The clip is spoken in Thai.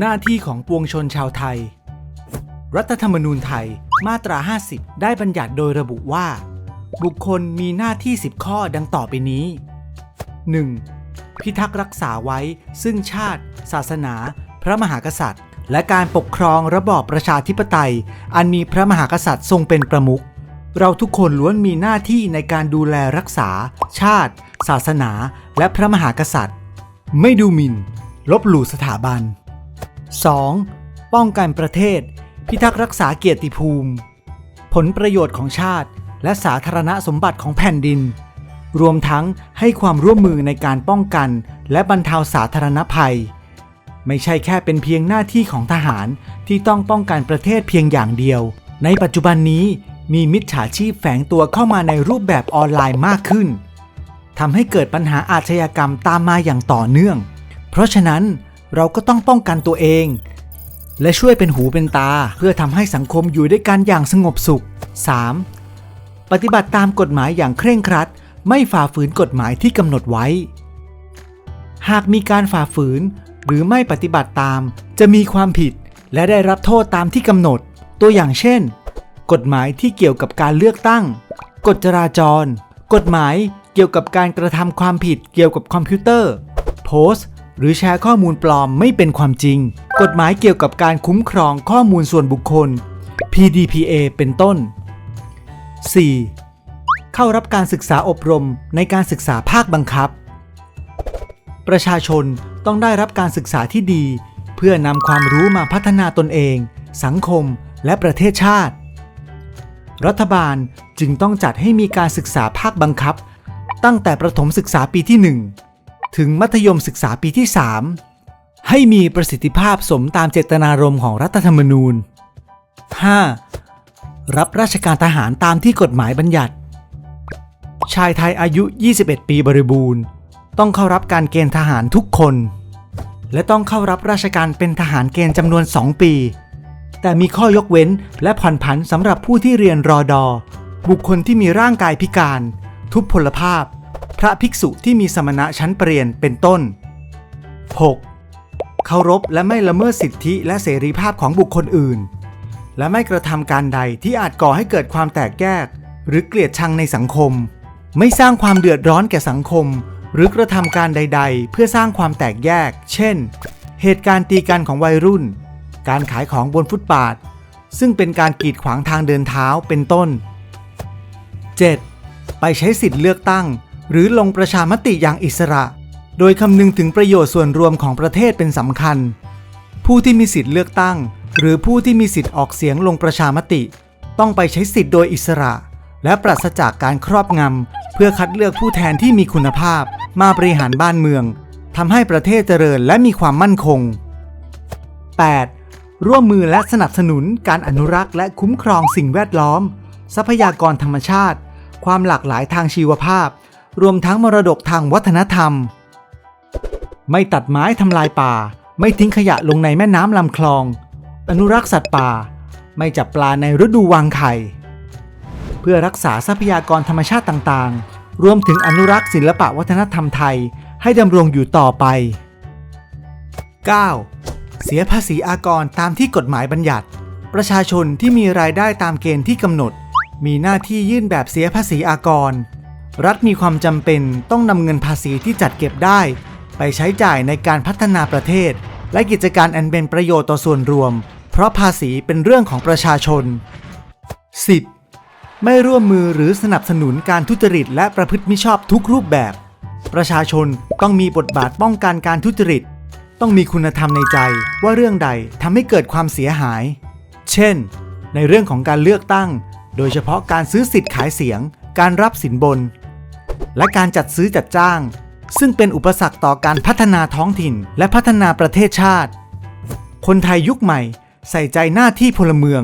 หน้าที่ของปวงชนชาวไทย รัฐธรรมนูญไทยมาตรา 50 ได้บัญญัติโดยระบุว่า บุคคลมีหน้าที่ 10 ข้อดังต่อไปนี้ 1. พิทักษ์รักษาไว้ซึ่งชาติ ศาสนา พระมหากษัตริย์ และการปกครองระบอบประชาธิปไตย อันมีพระมหากษัตริย์ทรงเป็นประมุขเราทุกคนล้วนมีหน้าที่ในการดูแลรักษา ชาติ ศาสนา และพระมหากษัตริย์ ไม่ดูหมิ่น ลบหลู่สถาบัน 2. ป้องกันประเทศ พิทักษ์รักษาเกียรติภูมิ ผลประโยชน์ของชาติ และสาธารณสมบัติของแผ่นดิน รวมทั้งให้ความร่วมมือในการป้องกัน และบรรเทาสาธารณภัย ไม่ใช่แค่เป็นเพียงหน้าที่ของทหารที่ต้องป้องกันประเทศเพียงอย่างเดียว ในปัจจุบันนี้มีมิจฉาชีพแฝงตัวเข้ามาในรูปแบบออนไลน์มากขึ้นทำให้เกิดปัญหาอาชญากรรมตามมาอย่างต่อเนื่อง เพราะฉะนั้น เราก็ต้องป้องกันตัวเอง และช่วยเป็นหูเป็นตาเพื่อทำให้สังคมอยู่ด้วยกันอย่างสงบสุข 3. ปฏิบัติตามกฎหมายอย่างเคร่งครัด ไม่ฝ่าฝืนกฎหมายที่กำหนดไว้ หากมีการฝ่าฝืน หรือไม่ปฏิบัติตาม จะมีความผิดและได้รับโทษตามที่กำหนด ตัวอย่างเช่น กฎหมายที่เกี่ยวกับการเลือกตั้ง กฎจราจร กฎหมายเกี่ยวกับการกระทำความผิดเกี่ยวกับคอมพิวเตอร์ โพสต์ หรือแชร์ข้อมูลปลอมไม่เป็นความจริง กฎหมายเกี่ยวกับการคุ้มครองข้อมูลส่วนบุคคล PDPA เป็นต้น 4. เข้ารับการศึกษาอบรมในการศึกษาภาคบังคับ ประชาชนต้องได้รับการศึกษาที่ดี เพื่อนำความรู้มาพัฒนาตนเอง สังคม และประเทศชาติ รัฐบาลจึงต้องจัดให้มีการศึกษาภาคบังคับ ตั้งแต่ประถมศึกษาปีที่ 1 ถึงมัธยมศึกษาปีที่ 3 ให้มีประสิทธิภาพสมตามเจตนารมณ์ของรัฐธรรมนูญ 5. รับราชการทหารตามที่กฎหมายบัญญัติ ชายไทยอายุ 21 ปีบริบูรณ์ ต้องเข้ารับการเกณฑ์ทหารทุกคน และต้องเข้ารับราชการเป็นทหารเกณฑ์จำนวน 2 ปี แต่มีข้อยกเว้นและผ่อนผันสำหรับผู้ที่เรียนรอดอ บุคคลที่มีร่างกายพิการ ทุพพลภาพ พระภิกษุที่มีสมณะชั้นเปรียนเป็นต้น 6. เคารพและไม่ละเมิดสิทธิและเสรีภาพของบุคคลอื่น และไม่กระทำการใดที่อาจก่อให้เกิดความแตกแยกหรือเกลียดชังในสังคม ไม่สร้างความเดือดร้อนแก่สังคม หรือกระทำการใด ๆ เพื่อสร้างความแตกแยก เช่น เหตุการณ์ตีกันของวัยรุ่น การขายของบนฟุตบาท ซึ่งเป็นการกีดขวางทางเดินเท้าเป็นต้น 7. ไปใช้สิทธิ์เลือกตั้ง หรือลงประชามติอย่างอิสระ โดยคำนึงถึงประโยชน์ส่วนรวมของประเทศเป็นสำคัญ ผู้ที่มีสิทธิ์เลือกตั้ง หรือผู้ที่มีสิทธิ์ออกเสียงลงประชามติ ต้องไปใช้สิทธิ์โดยอิสระ และปราศจากการครอบงำเพื่อคัดเลือกผู้แทนที่มีคุณภาพ มาบริหารบ้านเมืองทำให้ประเทศเจริญและมีความมั่นคง 8. ร่วมมือและสนับสนุนการอนุรักษ์และคุ้มครองสิ่งแวดล้อม ทรัพยากรธรรมชาติ ความหลากหลายทางชีวภาพ รวมทั้งมรดกทางวัฒนธรรม ไม่ตัดไม้ทำลายป่า ไม่ทิ้งขยะลงในแม่น้ำลำคลอง อนุรักษ์สัตว์ป่า ไม่จับปลาในฤดูวางไข่ เพื่อรักษาทรัพยากรธรรมชาติต่างๆ รวมถึงอนุรักษ์ศิลปะวัฒนธรรมไทยให้ดำรงอยู่ต่อไป 9. เสียภาษีอากรตามที่กฎหมายบัญญัติ ประชาชนที่มีรายได้ตามเกณฑ์ที่กำหนด มีหน้าที่ยื่นแบบเสียภาษีอากร รัฐมีความจำเป็นต้องนำเงินภาษีที่จัดเก็บได้ ไปใช้จ่ายในการพัฒนาประเทศ และกิจการอันเป็นประโยชน์ต่อส่วนรวม เพราะภาษีเป็นเรื่องของประชาชน 10. ไม่ร่วมมือหรือสนับสนุนการทุจริตและประพฤติมิชอบทุกรูปแบบ ประชาชนต้องมีบทบาทป้องกันการทุจริต ต้องมีคุณธรรมในใจว่าเรื่องใดทำให้เกิดความเสียหาย เช่น ในเรื่องของการเลือกตั้ง โดยเฉพาะการซื้อสิทธิ์ขายเสียงการรับสินบน และการจัดซื้อจัดจ้าง ซึ่งเป็นอุปสรรคต่อการพัฒนาท้องถิ่น และพัฒนาประเทศชาติ คนไทยยุคใหม่ ใส่ใจหน้าที่พลเมือง